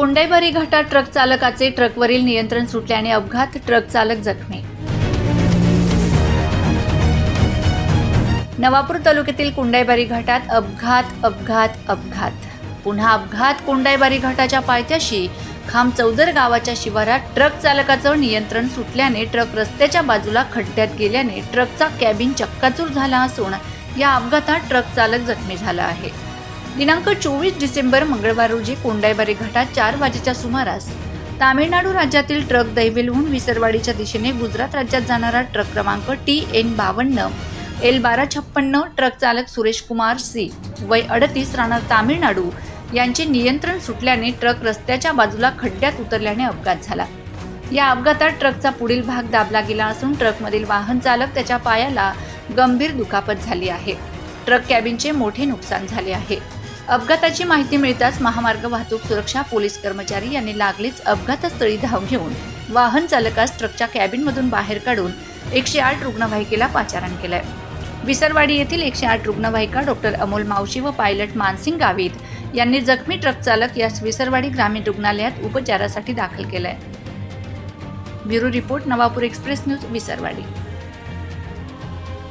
कोंडाईबारी घाटात ट्रक चालकाचे ट्रकवरील नियंत्रण सुटल्याने अपघात ट्रक चालक जखमी. नवापूर तालुक्यातील कोंडाईबारी घाटात अपघात अपघात अपघात. पुन्हा अपघात कोंडाईबारी घाटाच्या पायथ्याशी. खांब चौदर गावाच्या शिवारात ट्रक चालकाचं नियंत्रण सुटल्याने ट्रक रस्त्याच्या बाजूला खड्ड्यात गेल्याने ट्रकचा कॅबिन चक्काचूर झाला असून या अपघातात ट्रक चालक जखमी झाला आहे. दिनांक चोवीस डिसेंबर मंगळवार रोजी कोंडाईबारी घाटात चार वाजेच्या सुमारास तामिळनाडू राज्यातील ट्रक दैवेलहून विसरवाडीच्या दिशेने गुजरात राज्यात जाणारा ट्रक क्रमांक टी एन बावन्न एल बारा छप्पन्न ट्रक चालक सुरेश कुमार सी वय अडतीस राहणार तामिळनाडू यांचे नियंत्रण सुटल्याने ट्रक रस्त्याच्या बाजूला खड्ड्यात उतरल्याने अपघात झाला. या अपघातात ट्रकचा पुढील भाग दाबला गेला असून ट्रकमधील वाहन चालक त्याच्या पायाला गंभीर दुखापत झाली आहे. ट्रक कॅबिनचे मोठे नुकसान झाले आहे. अपघाताची माहिती मिळताच महामार्ग वाहतूक सुरक्षा पोलीस कर्मचारी यांनी लागलीच अपघातस्थळी धाव घेऊन वाहन चालकास ट्रकच्या कॅबिनमधून बाहेर काढून एकशे आठ रुग्णवाहिकेला पाचारण केलंय. विसरवाडी येथील एकशे आठ रुग्णवाहिका डॉक्टर अमोल मावशी व पायलट मानसिंग गावित यांनी जखमी ट्रक चालक यास विसरवाडी ग्रामीण रुग्णालयात उपचारासाठी दाखल केलंय. Bureau report Navapur express news Visarwadi.